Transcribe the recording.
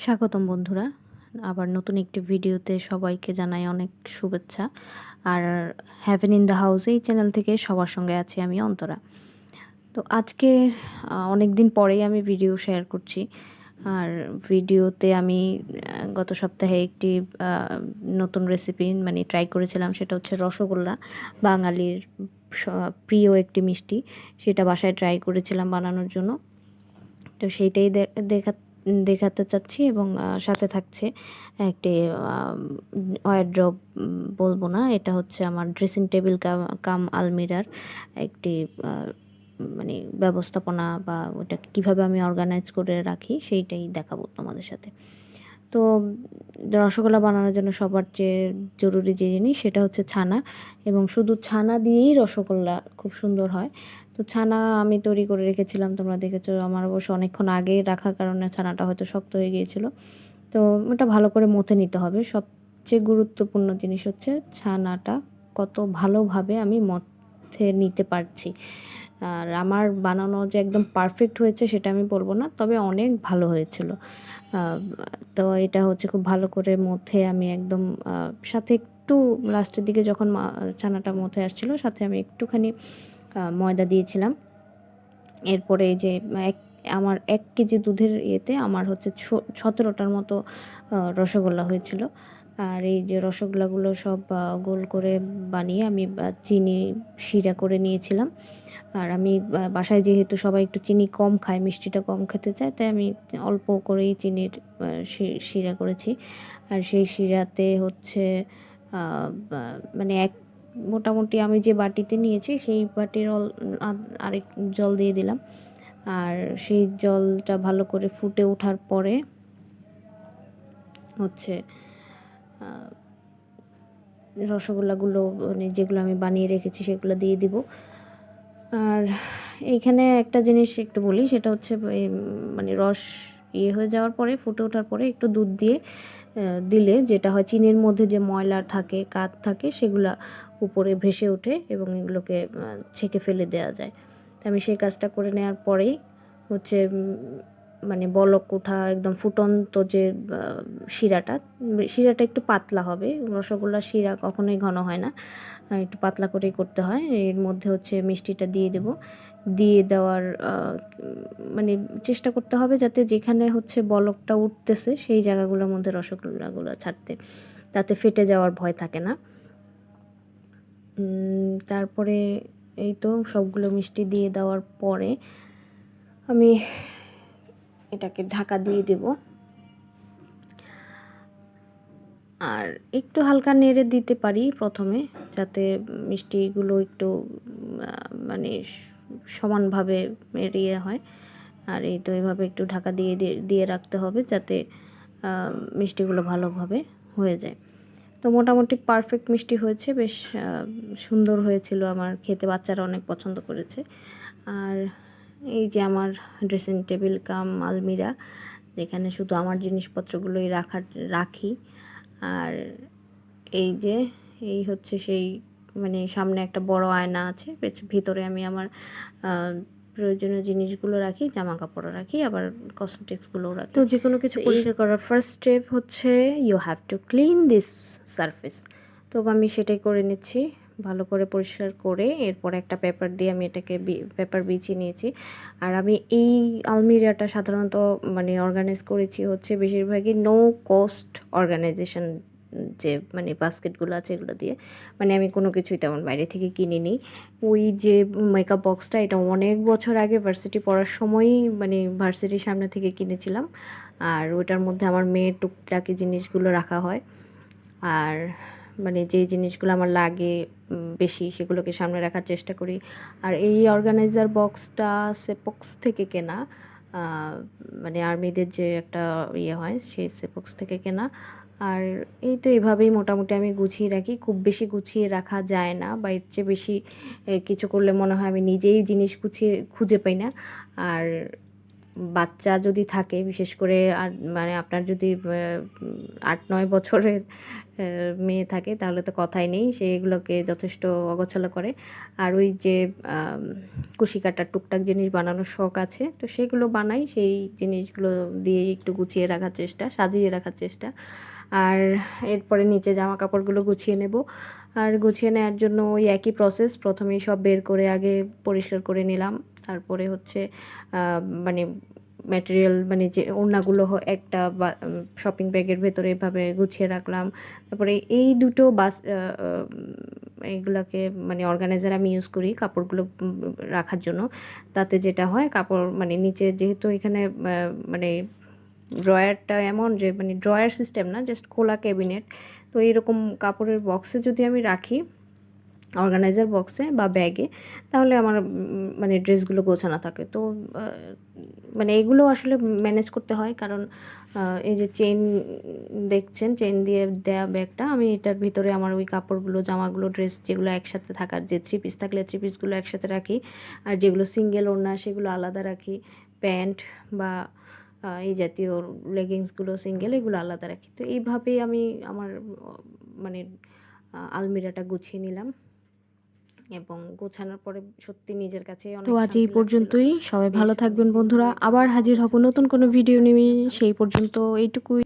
স্বাগতম বন্ধুরা। আবার নতুন একটি ভিডিওতে সবাইকে জানাই অনেক শুভেচ্ছা। আর হ্যাভেন ইন দ্য হাউস এই চ্যানেল থেকে সবার সঙ্গে আছি আমি, অন্তরা। তো আজকে অনেক দিন পরেই আমি ভিডিও শেয়ার করছি। আর ভিডিওতে আমি গত সপ্তাহে একটি নতুন রেসিপি মানে ট্রাই করেছিলাম, সেটা হচ্ছে রসগোল্লা, বাঙালির প্রিয় একটি মিষ্টি। সেটা বাসায় ট্রাই করেছিলাম বানানোর জন্য। তো সেইটাই দেখা দেখাতে চাচ্ছি এবং সাথে থাকছে একটি ওয়ারড্রপ বলব না, এটা হচ্ছে আমার ড্রেসিং টেবিল কাম কাম আলমিরার একটি মানে ব্যবস্থাপনা বা ওটা কীভাবে আমি অর্গানাইজ করে রাখি সেইটাই দেখাবো তোমাদের সাথে। তো, রসগোল্লা বানানোর জন্য সবার চেয়ে জরুরি যে জিনিস সেটা হচ্ছে ছানা এবং শুধু ছানা দিয়েই রসগোল্লা খুব সুন্দর হয়। তো ছানা আমি তৈরি করে রেখেছিলাম, তোমরা দেখেছ। আমার অবশ্য অনেকক্ষণ আগে রাখার কারণে ছানাটা হয়তো শক্ত হয়ে গিয়েছিল। তো ওটা ভালো করে মথে নিতে হবে। সবচেয়ে গুরুত্বপূর্ণ জিনিস হচ্ছে ছানাটা কত ভালোভাবে আমি মথে নিতে পারছি। আর আমার বানানো যে একদম পারফেক্ট হয়েছে সেটা আমি বলব না, তবে অনেক ভালো হয়েছিল। তো এটা হচ্ছে খুব ভালো করে মথে আমি একদম সাথে একটু লাস্টের দিকে যখন ছানাটা মথে আসছিল, সাথে আমি একটুখানি ময়দা দিয়েছিলাম। এরপরে যে এক, আমার এক কেজি দুধের ইয়েতে আমার হচ্ছে সতেরোটার মতো রসগোল্লা হয়েছিল। আর এই যে রসগোল্লাগুলো সব গোল করে বানিয়ে আমি চিনি শিরা করে নিয়েছিলাম। আর আমি বাসায় যেহেতু সবাই একটু চিনি কম খায়, মিষ্টিটা কম খেতে চায়, তাই আমি অল্প করেই চিনির শিরা করেছি। আর সেই শিরাতে হচ্ছে মানে এক মোটামুটি আমি যে বাটিতে নিয়েছি, সেই বাটির অল আরেক জল দিয়ে দিলাম। আর সেই জলটা ভালো করে ফুটে ওঠার পরে হচ্ছে রসগোল্লাগুলো মানে যেগুলো আমি বানিয়ে রেখেছি সেগুলো দিয়ে দিব। আর এইখানে একটা জিনিস একটু বলি, সেটা হচ্ছে মানে রস ইয়ে হয়ে যাওয়ার পরে, ফুটে ওঠার পরে একটু দুধ দিয়ে দিলে যেটা হয়, চিনির মধ্যে যে ময়লা থাকে কাঠ থাকে, সেগুলা উপরে ভেসে ওঠে এবং এগুলোকে ছেঁকে ফেলে দেওয়া যায়। তো আমি সেই কাজটা করে নেওয়ার পরেই হচ্ছে মানে বলক ওঠা, একদম ফুটন্ত যে শিরাটা শিরাটা একটু পাতলা হবে। রসগোল্লার শিরা কখনোই ঘন হয় না। একটু পাতলা করেই করতে হয়। এর মধ্যে হচ্ছে মিষ্টিটা দিয়ে দেব। দিয়ে দেওয়ার মানে চেষ্টা করতে হবে যাতে যেখানে হচ্ছে বলকটা উঠতেছে সেই জায়গাগুলোর মধ্যে রসগোল্লাগুলো ছাড়তে, তাতে ফেটে যাওয়ার ভয় থাকে না। তারপরে এই তো সবগুলো মিষ্টি দিয়ে দেওয়ার পরে আমি এটাকে ঢাকা দিয়ে দেব। আর একটু হালকা নেড়ে দিতে পারি প্রথমে, যাতে মিষ্টিগুলো একটু মানে সমানভাবে এড়িয়ে হয়। আর এই তো এভাবে একটু ঢাকা দিয়ে- দিয়ে রাখতে হবে যাতে মিষ্টিগুলো ভালোভাবে হয়ে যায়। তো মোটামুটি পারফেক্ট মিষ্টি হয়েছে, বেশ সুন্দর হয়েছিল আমার খেতে, বাচ্চারা অনেক পছন্দ করেছে। আর এই যে আমার ড্রেসিং টেবিল কাম, আলমিরা, যেখানে শুধু আমার জিনিসপত্রগুলোই রাখার, রাখি। আর এই যে, এই হচ্ছে সেই মানে সামনে একটা বড় আয়না আছে ভিতরে আমি আমার প্রয়োজনীয় জিনিসগুলো রাখি জামা কাপড়ও রাখি আবার কসমেটিক্সগুলোও রাখি। তো যে কোনো কিছু পরিষ্কার করার ফার্স্ট স্টেপ হচ্ছে you have to clean this surface তো আমি সেটাই করে নিচ্ছি ভালো করে পরিষ্কার করে এরপর একটা পেপার দিয়ে আমি এটাকে পেপার বিছিয়ে নিয়েছি। আর আমি এই আলমিরাটা সাধারণত মানে অর্গানাইজ করেছি হচ্ছে বেশিরভাগই নো কস্ট অর্গানাইজেশন যে মানে বাস্কেটগুলো আছে এগুলো দিয়ে। মানে আমি কোনো কিছুই তেমন বাইরে থেকে কিনিনি। ওই যে মেকআপ বক্সটা এটা অনেক বছর আগে ভার্সিটি পড়ার সময়ই মানে ভার্সিটির সামনে থেকে কিনেছিলাম। আর ওটার মধ্যে আমার মেয়ের টুকটাকি জিনিসগুলো রাখা হয়। আর মানে যেই জিনিসগুলো আমার লাগে বেশি সেগুলোকে সামনে রাখার চেষ্টা করি। আর এই অর্গানাইজার বক্সটা সেপক্স থেকে কেনা। মানে আর্মিদের যে একটা ইয়ে হয়, সেই সেপক্স থেকে কেনা। আর এই তো এভাবেই মোটামুটি আমি গুছিয়ে রাখি। খুব বেশি গুছিয়ে রাখা যায় না, বা এর চেয়ে বেশি কিছু করলে মনে হয় আমি নিজেই জিনিস গুছিয়ে, খুঁজে পাই না। আর বাচ্চা যদি থাকে, বিশেষ করে আর মানে আপনার যদি আট, নয় বছরের মেয়ে থাকে, তাহলে তো কথাই নেই, সে এগুলোকে যথেষ্ট অগোছালো করে। আর ওই যে কুশি কাটার টুকটাক জিনিস বানানোর শখ আছে, তো সেগুলো বানাই, সেই জিনিসগুলো দিয়ে একটু গুছিয়ে রাখার চেষ্টা, সাজিয়ে রাখার চেষ্টা। আর এরপরে নিচে জামা কাপড়গুলো গুছিয়ে নেব। আর গুছিয়ে নেওয়ার জন্য ওই একই প্রসেস প্রথমেই সব বের করে আগে পরিষ্কার করে নিলাম। তারপরে হচ্ছে মানে ম্যাটেরিয়াল মানে যে ওড়নাগুলো একটা শপিং ব্যাগের ভেতরে এভাবে গুছিয়ে রাখলাম। তারপরে এই দুটো বাস আহ, মানে অর্গানাইজার আমি ইউজ করি কাপড়গুলো রাখার জন্য। তাতে যেটা হয় কাপড় মানে নিচে যেহেতু এখানে মানে ড্রয়ারটা এমন যে মানে ড্রয়ার সিস্টেম না জাস্ট খোলা ক্যাবিনেট তো এরকম কাপড়ের বক্সে যদি আমি রাখি অর্গানাইজার বক্সে বা ব্যাগে, তাহলে আমার মানে ড্রেসগুলো গোছানো থাকে। তো মানে এগুলো আসলে ম্যানেজ করতে হয় কারণ এই যে চেন দেখছেন চেন দিয়ে দেয়া ব্যাগটা, আমি এটার ভিতরে আমার ওই কাপড়গুলো, জামাগুলো, ড্রেস যেগুলো একসাথে থাকার, যে থ্রি পিস থাকলে থ্রি পিসগুলো একসাথে রাখি, আর যেগুলো সিঙ্গেল ওড়না সেগুলো আলাদা রাখি, প্যান্ট বা এই জাতীয় লেগিংসগুলো সিঙ্গেল এগুলো আলাদা রাখি। তো এইভাবেই আমি আমার মানে আলমিরাটা গুছিয়ে নিলাম। এবং গোছানোর পরে সত্যি নিজের কাছে তো আজ এই পর্যন্তই। সবাই ভালো থাকবেন বন্ধুরা। আবার হাজির হব নতুন কোনো ভিডিও নিয়ে। সেই পর্যন্ত এইটুকুই।